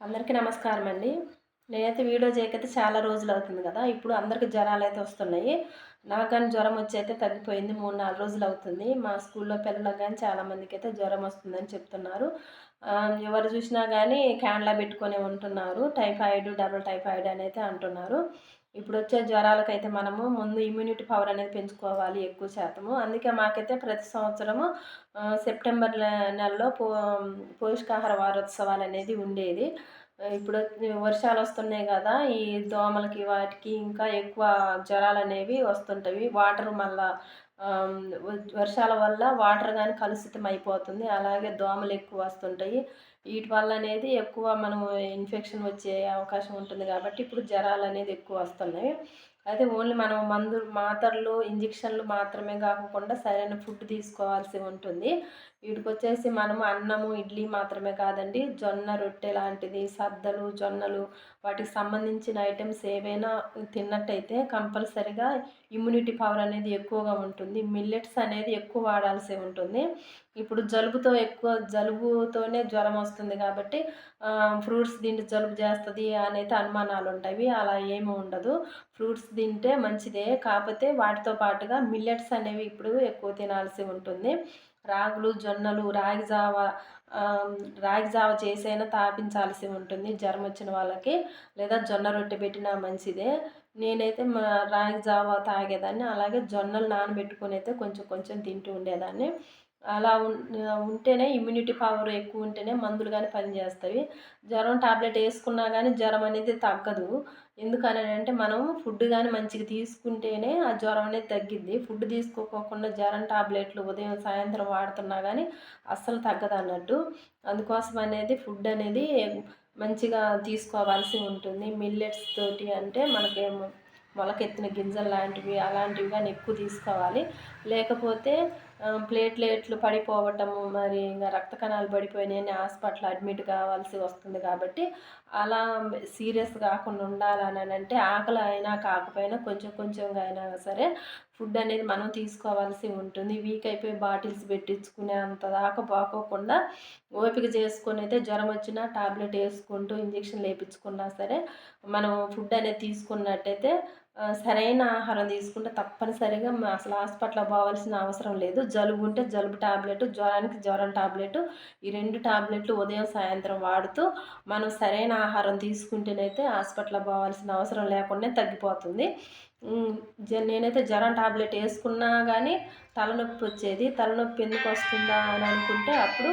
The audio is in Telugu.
అందరికీ నమస్కారం అండి నేనైతే వీడియో చేయకైతే చాలా రోజులు అవుతుంది కదా. ఇప్పుడు అందరికి జ్వరాలు అయితే వస్తున్నాయి. నాకు కానీ జ్వరం వచ్చి అయితే తగ్గిపోయింది. మూడు నాలుగు రోజులు అవుతుంది. మా స్కూల్లో పిల్లలకు కానీ చాలామందికి అయితే జ్వరం వస్తుందని చెప్తున్నారు. ఎవరు చూసినా కానీ క్యాన్లా పెట్టుకొని ఉంటున్నారు. టైఫాయిడ్ డబుల్ టైఫాయిడ్ అని అయితే అంటున్నారు. ఇప్పుడు వచ్చే జ్వరాలకైతే మనము ముందు ఇమ్యూనిటీ పవర్ అనేది పెంచుకోవాలి ఎక్కువ శాతము. అందుకే మాకైతే ప్రతి సంవత్సరము సెప్టెంబర్ నెలలో పో పోషకాహార వారోత్సవాలు అనేది ఉండేది. ఇప్పుడు వర్షాలు వస్తున్నాయి కదా ఈ దోమలకి వాటికి ఇంకా ఎక్కువ జ్వరాలు అనేవి వస్తుంటాయి. వాటర్ మళ్ళా వర్షాల వల్ల వాటర్ కానీ కలుషితం అయిపోతుంది అలాగే దోమలు ఎక్కువ వస్తుంటాయి. వీటి వల్ల అనేది ఎక్కువ మనం ఇన్ఫెక్షన్ వచ్చే అవకాశం ఉంటుంది కాబట్టి ఇప్పుడు జ్వరాలు అనేది ఎక్కువ వస్తున్నాయి. అయితే ఓన్లీ మనం మందు మాత్రలు ఇంజక్షన్లు మాత్రమే కాకుండా సరైన ఫుడ్ తీసుకోవాల్సి ఉంటుంది. వీటికి వచ్చేసి మనము అన్నము ఇడ్లీ మాత్రమే కాదండి జొన్న రొట్టె లాంటిది సద్దలు జొన్నలు వాటికి సంబంధించిన ఐటమ్స్ ఏవైనా తిన్నట్టయితే కంపల్సరిగా ఇమ్యూనిటీ పవర్ అనేది ఎక్కువగా ఉంటుంది. మిల్లెట్స్ అనేది ఎక్కువ వాడాల్సి ఉంటుంది. ఇప్పుడు జలుబుతో ఎక్కువ జలుబుతోనే జ్వరం వస్తుంది కాబట్టి ఫ్రూట్స్ తింటే జలుబు చేస్తుంది అనేది అనుమానాలు ఉంటాయి అలా ఏమీ ఉండదు. ఫ్రూట్స్ తింటే మంచిదే. కాకపోతే వాటితో పాటుగా మిల్లెట్స్ అనేవి ఇప్పుడు ఎక్కువ తినాల్సి ఉంటుంది. రాగులు జొన్నలు రాగి జావ రాగి జావ చేసైనా తాపించాల్సి ఉంటుంది. జ్వరం వచ్చిన వాళ్ళకి లేదా జొన్న రొట్టె పెట్టినా మంచిదే. నేనైతే మా రాగి జావ తాగేదాన్ని. అలాగే జొన్నలు నానబెట్టుకొని అయితే కొంచెం కొంచెం తింటూ ఉండేదాన్ని. అలా ఉంటేనే ఇమ్యూనిటీ పవర్ ఎక్కువ ఉంటేనే మందులు కానీ పనిచేస్తాయి. జ్వరం టాబ్లెట్ వేసుకున్నా కానీ జ్వరం అనేది తగ్గదు. ఎందుకని అంటే మనం ఫుడ్ కానీ మంచిగా తీసుకుంటేనే ఆ జ్వరం అనేది తగ్గిద్ది. ఫుడ్ తీసుకోకుండా జ్వరం టాబ్లెట్లు ఉదయం సాయంత్రం వాడుతున్నా కానీ అస్సలు తగ్గదు అన్నట్టు. అందుకోసం అనేది ఫుడ్ అనేది మంచిగా తీసుకోవాల్సి ఉంటుంది. మిల్లెట్స్ తోటి అంటే మనకేమో మొలకెత్తిన గింజలు లాంటివి అలాంటివి కానీ ఎక్కువ తీసుకోవాలి. లేకపోతే ప్లేట్లెట్లు పడిపోవటము మరి ఇంకా రక్త కణాలు పడిపోయినాయని హాస్పిటల్ అడ్మిట్ కావాల్సి వస్తుంది కాబట్టి అలా సీరియస్ కాకుండా ఉండాలని అంటే ఆకలి అయినా కాకపోయినా కొంచెం కొంచెంగా అయినా సరే ఫుడ్ అనేది మనం తీసుకోవాల్సి ఉంటుంది. వీక్ అయిపోయి బాటిల్స్ పెట్టించుకునే అంత దాకా పోకోకుండా ఓపిక చేసుకొని అయితే జ్వరం వచ్చినా టాబ్లెట్ వేసుకుంటూ ఇంజెక్షన్ వేయించుకున్నా సరే మనం ఫుడ్ అనేది తీసుకున్నట్టయితే సరైన ఆహారం తీసుకుంటే తప్పనిసరిగా అసలు హాస్పిటల్ పోవాల్సిన అవసరం లేదు. జలుబు ఉంటే జలుబు టాబ్లెట్ జ్వరానికి జ్వరం టాబ్లెట్ ఈ రెండు టాబ్లెట్లు ఉదయం సాయంత్రం వాడుతూ మనం సరైన ఆహారం తీసుకుంటేనైతే హాస్పిటల్ పోవాల్సిన అవసరం లేకుండా తగ్గిపోతుంది. జ- నేనైతే జ్వరం టాబ్లెట్ వేసుకున్నా కానీ తలనొప్పి వచ్చేది. తలనొప్పి ఎందుకు వస్తుందా అని అనుకుంటే అప్పుడు